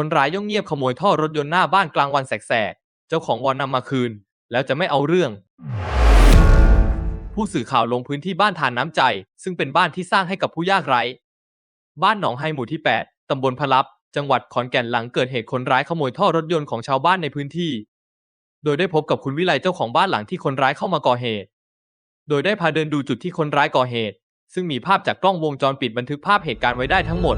คนร้ายย่องเงียบขโมยท่อรถยนต์หน้าบ้านกลางวันแสกๆ เจ้าของวอนนำมาคืน แล้วจะไม่เอาเรื่อง ผู้สื่อข่าวลงพื้นที่บ้านทานน้ำใจ ซึ่งเป็นบ้านที่สร้างให้กับผู้ยากไร้ บ้านหนองไฮหมู่ที่ 8 ตำบลพลับ จังหวัดขอนแก่นหลังเกิดเหตุคนร้ายขโมยท่อรถยนต์ของชาวบ้านในพื้นที่ โดยได้พบกับคุณวิไลเจ้าของบ้านหลังที่คนร้ายเข้ามาก่อเหตุ โดยได้พาเดินดูจุดที่คนร้ายก่อเหตุ ซึ่งมีภาพจากกล้องวงจรปิดบันทึกภาพเหตุการณ์ไว้ได้ทั้งหมด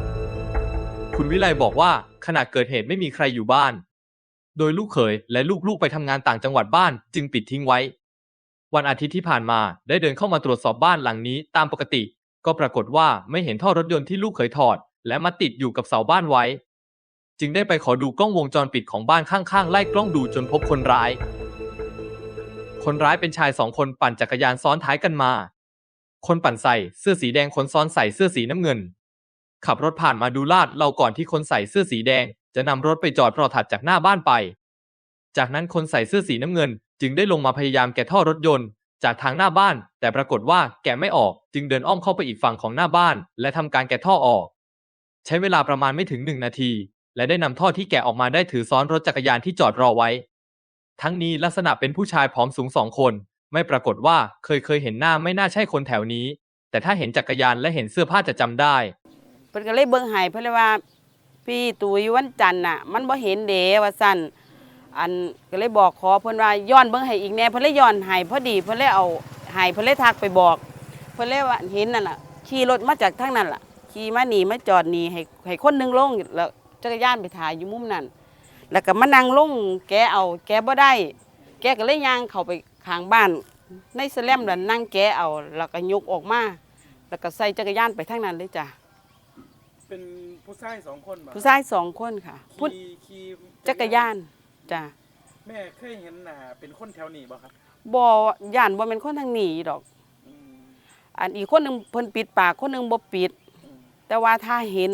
คุณวิไลบอกว่า ขณะเกิดเหตุไม่มีใครอยู่บ้าน โดยลูกเขยและลูกๆไปทำงานต่างจังหวัดบ้าน จึงปิดทิ้งไว้ วันอาทิตย์ที่ผ่านมาได้เดินเข้ามาตรวจสอบบ้านหลังนี้ตามปกติ ก็ปรากฏว่าไม่เห็นท่อรถยนต์ที่ลูกเขยถอด และมาติดอยู่กับเสาบ้านไว้ จึงได้ไปขอดูกล้องวงจรปิดของบ้านข้างๆ ไล่กล้องดูจนพบคนร้าย คนร้ายเป็นชายสองคนปั่นจักรยานซ้อนท้ายกันมา คนปั่นใส่เสื้อสีแดงคนซ้อนใส่เสื้อสีน้ำเงิน ขับรถผ่านมาดูลาดเราก่อนที่คนใส่เสื้อสีแดง จะนำรถไปจอดรอถัดจากหน้าบ้านไป จากนั้นคนใส่เสื้อสีน้ำเงิน จึงได้ลงมาพยายามแกะท่อรถยนต์ จากทางหน้าบ้าน แต่ปรากฏว่าแกะไม่ออกจึงเดินอ้อมเข้าไปอีกฝั่งของหน้าบ้าน และทำการแกะท่อออก ใช้เวลาประมาณไม่ถึงหนึ่งนาที และได้นำท่อที่แกะออกมาได้ถือซ้อนรถจักรยานที่จอดรอไว้ ทั้งนี้ลักษณะเป็นผู้ชายผอมสูงสองคน ไม่ปรากฏว่าเคยเคยเห็นหน้าไม่น่าใช่คนแถวนี้ แต่ถ้าเห็นจักรยานและเห็นเสื้อผ้าจะจำได้ เพิ่นก็เลยเบิ่งให้เพิ่นเลยว่า พี่ตุยวันจันทร์น่ะ มันบ่เห็นเด้ว่าซั่นอันก็เลยบอกขอเพิ่นว่าย้อนเบิ่งให้อีกแน่เพิ่นเลยย้อนให้พอดีเพิ่นเลยเอาให้เพิ่นเลยทักไปบอก เพิ่นเลยว่าเห็นนั่นน่ะขี่รถมาจากทางนั้นล่ะขี่มาหนีมาจอดหนีให้ให้คนหนึงลงแล้วจักรยานไปถ่ายอยู่มุมนั้นแล้วก็มานั่งลงแกเอาแกบ่ได้ แกก็เลยย่างเข้าไปข้างบ้าน ในสแลมนั่นนั่งแกเอา แล้วก็ยกออกมา แล้วก็ใส่จักรยานไปทางนั้นเลยจ้ะ เป็นผู้ชายสองคนบ่ผู้ชายสองคนค่ะพุทขี่ขี่จักรยานจ้ะแม่เคยเห็นหน้าเป็นคนแถวนี้บ่ครับบ่ย่านบ่เป็นคนทางนี้ดอก อืมอันอีกคนหนึงเพิ่นปิดปากคนหนึงบ่ปิด อืมแต่ว่าถ้าเห็น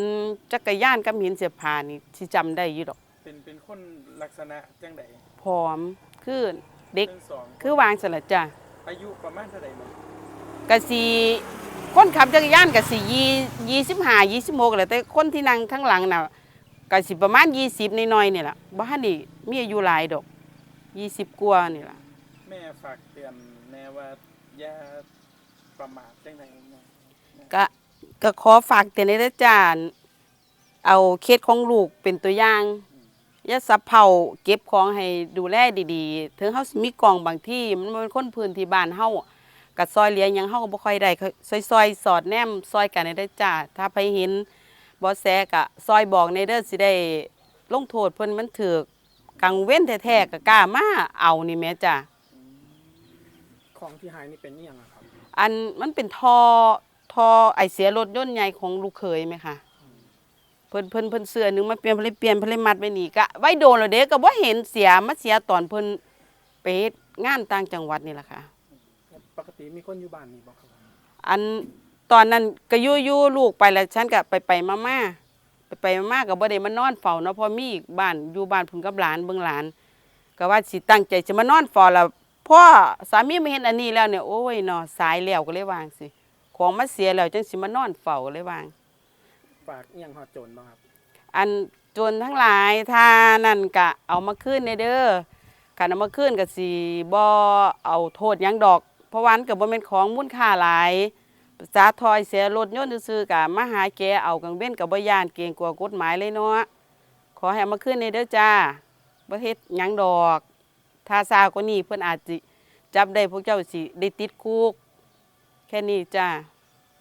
จักรยานกับเห็นเสื้อผ้านี่สิจำได้อยู่ดอกเป็นเป็นคนลักษณะจังใดพร้อมคือเด็กทั้งสองคือวางสละจ้ะอายุประมาณเท่าใดแม่ก็สิ คนขับจักรยานก็สิยี่25 26แหละแต่คนที่นั่งข้างหลังน่ะก็สิประมาณ20น้อยๆนี่ล่ะบ่ทันได้มีอายุหลายดอก20กว่านี่ล่ะแม่ฝากเตือนแม่ว่าอย่าประมาทจังใดแม่ก็ก็ขอฝากเตือนในจ้าเอาเคสของลูกเป็นตัวอย่างอย่าสับเผาเก็บของให้ดูแลดีๆ ถึงเฮาสิมีกล่องบางที่มันบ่เป็นคนพื้นที่บ้านเฮา ก็ซอยเหลียหยังเฮาก็บ่ค่อยได้ก็ซอยๆสอดแนมซอยกันในเด้อจ้าถ้าไปเห็นบ่แสก็ซอยบอกในเด้อสิได้ลงโทษเพิ่นมันถูกกังเว้นแท้ๆก็กล้ามาเอานี่แหม่จ้าของที่หายนี่เป็นอหย่างอะครับ อันมันเป็นทอทอไอเสียรถยนต์ใหญ่ของลูกเขยไหมคะเพิ่นเพิ่นเพิ่นเสื้อหนึงมาเปลี่ยนเพิ่นเลยเปลี่ยนเพิ่นเลยมัดไว้นี่ก็ไว้โดนแล้วเด้ก็บ่เห็นเสียมาเสียตอนเพิ่นไปเฮ็ดงานต่างจังหวัดนี่แหละค่ะป กติมีคนอยู่บ้านนี่บอกครับอันตอนนั้นก็อยู่อยู่ลูกไปแล้วฉันก็ไปไปมามาไปไปมามาก็บ่ได้มานอนเฝ้าเนาะเพอมีอีกบ้านอยู่บ้านเพุ่นกับหลานเบิ่งหลาน ก็ว่าสิตั้งใจจะมานอนเฝ้าแล้วพ่อสามีมาเห็นอันนี้แล้วเนี่ยโอ้ยเนาะสายแล้วก็เลยวาจั่งสิของมาเสียแล้วจังสิมานอนเฝ้าเลยวาจั่งฝากอหย่างหอดโจรบ้างครับ อันโจรทั้งหลายถ้านั่นก็เอามาคืนในเด้อคันเอามาคืนก็สิบ่เอาโทษหยังดอกเพ ราะวามันกับบ่เป็นของมุ่นค่าหลายสาทอยเสียรถยนต์ซื่อๆก็มาหาแกเอากังเว้นกับ่ยานเกรงกลัวกฎหมายเลยเนาะขอให้เอามาคืนในเด้อจ้าบ่เฮ็ดหยังดอก ถ้าซากว่านี้เพิ่นอาจสิจับได้พวกเจ้าสิได้ติดคุก แค่นี้จ้า